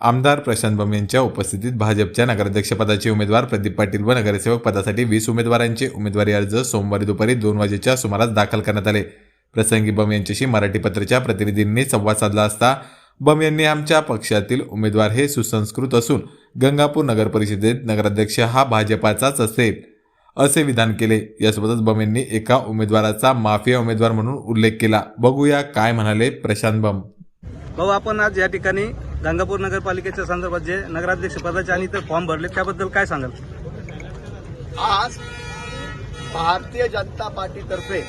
आमदार प्रशांत बम यांच्या उपस्थितीत भाजपच्या नगराध्यक्षपदाचे उमेदवार प्रदीप पाटील व नगरसेवक पदासाठी वीस उमेदवारांचे उमेदवारी अर्ज सोमवारी दुपारी दोन वाजेच्या सुमारास दाखल करण्यात आले. प्रसंगी बम यांच्याशी मराठी पत्राच्या प्रतिनिधींनी संवाद साधला असता बम यांनी आमच्या पक्षातील उमेदवार हे सुसंस्कृत असून गंगापूर नगर परिषदेत नगराध्यक्ष हा भाजपाचाच असेल असे विधान केले. यासोबतच बम यांनी एका उमेदवाराचा माफिया उमेदवार म्हणून उल्लेख केला. बघूया काय म्हणाले प्रशांत बम भाऊ आपण आज या ठिकाणी गंगापूर नगरपालिकेच्या संदर्भात जे नगराध्यक्ष पदाचे आणि इतर फॉर्म भरले त्याबद्दल काय सांगाल? आज भारतीय जनता पार्टीतर्फे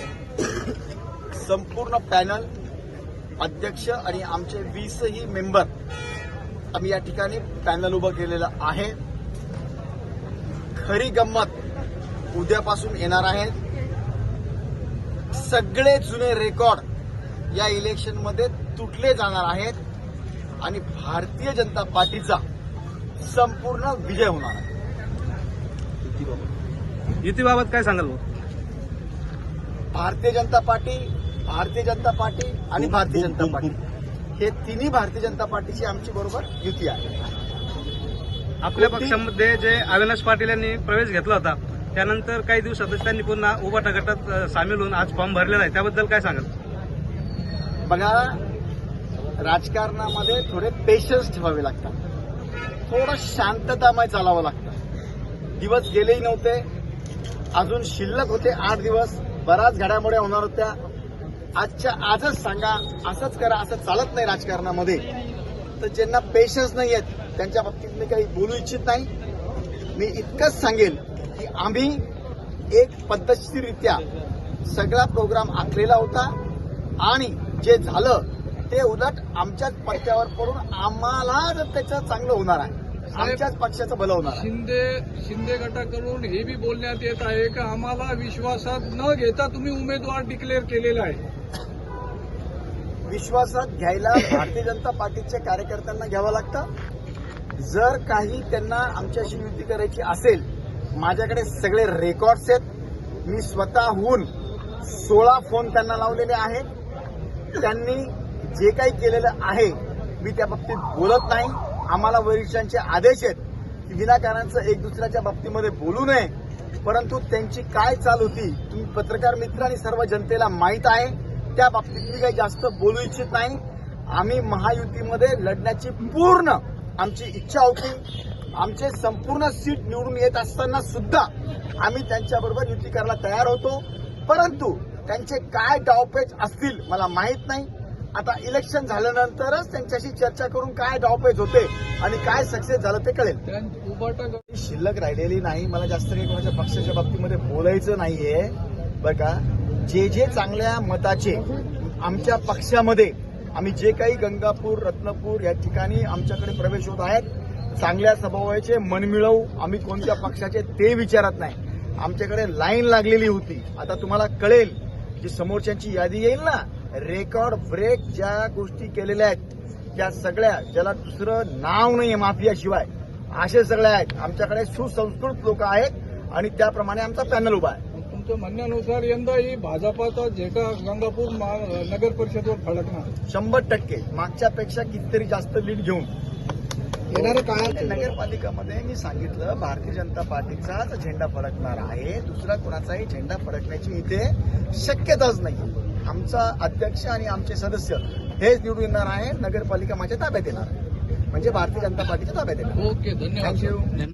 संपूर्ण पॅनल अध्यक्ष आणि आमचे वीसही मेंबर आम्ही या ठिकाणी पॅनल उभं केलेलं आहे. खरी गंमत उद्यापासून येणार आहे. सगळे जुने रेकॉर्ड या इलेक्शनमध्ये तुटले जाणार आहेत. आणि भारतीय जनता पार्टीचा संपूर्ण विजय होणार आहे. युतीबाबत काय सांगाल भारतीय जनता पार्टी भारतीय जनता पार्टी आणि भारतीय जनता पार्टी. हे तिन्ही भारतीय जनता पार्टीची आमची बरोबर युती आहे. आपल्या पक्षामध्ये जे अविनाश पाटील यांनी प्रवेश घेतला होता त्यानंतर काही दिवसातच त्यांनी पुन्हा उभाटा गटात सामील होऊन आज फॉर्म भरलेला आहे. त्याबद्दल काय सांगाल? बघा राजकारणामध्ये थोडे पेशन्स ठेवावे लागतात. थोडं शांततामय चालावं लागतं. दिवस गेलेही नव्हते. अजून शिल्लक होते आठ दिवस. बऱ्याच घडामोड्या होणार होत्या. आजच्या आजच सांगा असंच करा असं चालत नाही राजकारणामध्ये. तर ज्यांना पेशन्स नाही आहेत त्यांच्या बाबतीत मी काही बोलू इच्छित नाही. मी इतकंच सांगेल की आम्ही एक पद्धतशीरित्या सगळा प्रोग्राम आखलेला होता आणि जे झालं ते उलट आमच्याच पट्ट्यावर पडून आम्हाला जर त्याचं चांगलं होणार आहे. आमच्याच पक्षाचं भलं होणार शिंदे शिंदे गटाकडून हे बी बोलण्यात येत आहे का आम्हाला विश्वासात न घेता तुम्ही उमेदवार डिक्लेअर केलेला आहे? विश्वासात घ्यायला भारतीय जनता पार्टीच्या कार्यकर्त्यांना घ्यावं लागतं. जर काही त्यांना आमच्याशी युती करायची असेल माझ्याकडे सगळे रेकॉर्ड्स आहेत. मी स्वतःहून सोळा फोन त्यांना लावलेले आहेत. त्यांनी जे काही केलेलं आहे मी त्या बाबतीत बोलत नाही. आम्हाला वरिष्ठांचे आदेश आहेत की विनाकारांचं एक दुसऱ्याच्या बाबतीमध्ये बोलू नये. परंतु त्यांची काय चाल होती तुम्ही पत्रकार मित्र आणि सर्व जनतेला माहीत आहे. त्या बाबतीत मी काही जास्त बोलू इच्छित नाही. आम्ही महायुतीमध्ये लढण्याची पूर्ण आमची इच्छा होती. आमचे संपूर्ण सीट निवडून येत असताना सुद्धा आम्ही त्यांच्याबरोबर युती करायला तयार होतो. परंतु त्यांचे काय डावपेच असतील मला माहीत नाही. आता इलेक्शन झाल्यानंतरच त्यांच्याशी चर्चा करून काय डावपेच होते आणि काय सक्सेस झालं ते कळेल. शिल्लक राहिलेली नाही मला जास्त काही कोणाच्या पक्षाच्या बाबतीमध्ये बोलायचं नाहीये. बरं का? जे जे चांगल्या मताचे आमच्या पक्षामध्ये आम्ही जे काही गंगापूर रत्नपूर या ठिकाणी आमच्याकडे प्रवेश होत आहेत चांगल्या स्वभावाचे मनमिळवू आम्ही कोणत्या पक्षाचे ते विचारत नाही. आमच्याकडे लाईन लागलेली होती. आता तुम्हाला कळेल जी समोरच्यांची यादी येईल ना? रेकॉर्ड ब्रेक ज्या गोष्टी केलेल्या आहेत त्या सगळ्या ज्याला दुसरं नाव नाहीये माफियाशिवाय असे सगळे आहेत. आमच्याकडे सुसंस्कृत लोक आहेत आणि त्याप्रमाणे आमचा पॅनल उभा आहे. तुमच्या म्हणण्यानुसार यंदाही भाजपाचा झेंडा गंगापूर मा- नगर परिषदवर फडकणार. शंभर टक्के. मागच्यापेक्षा कितीतरी जास्त लीड घेऊन येणाऱ्या काळात नगरपालिकामध्ये मी सांगितलं भारतीय जनता पार्टीचाच झेंडा फडकणार आहे. दुसरा कोणाचाही झेंडा फडकण्याची इथे शक्यताच नाही आमचा अध्यक्ष आणि आमचे सदस्य हेच निवडून येणार आहे. नगरपालिका माझ्या ताब्यात येणार आहे. म्हणजे भारतीय जनता पार्टीच्या ताब्यात येणार ओके धन्यवाद. थँक्यू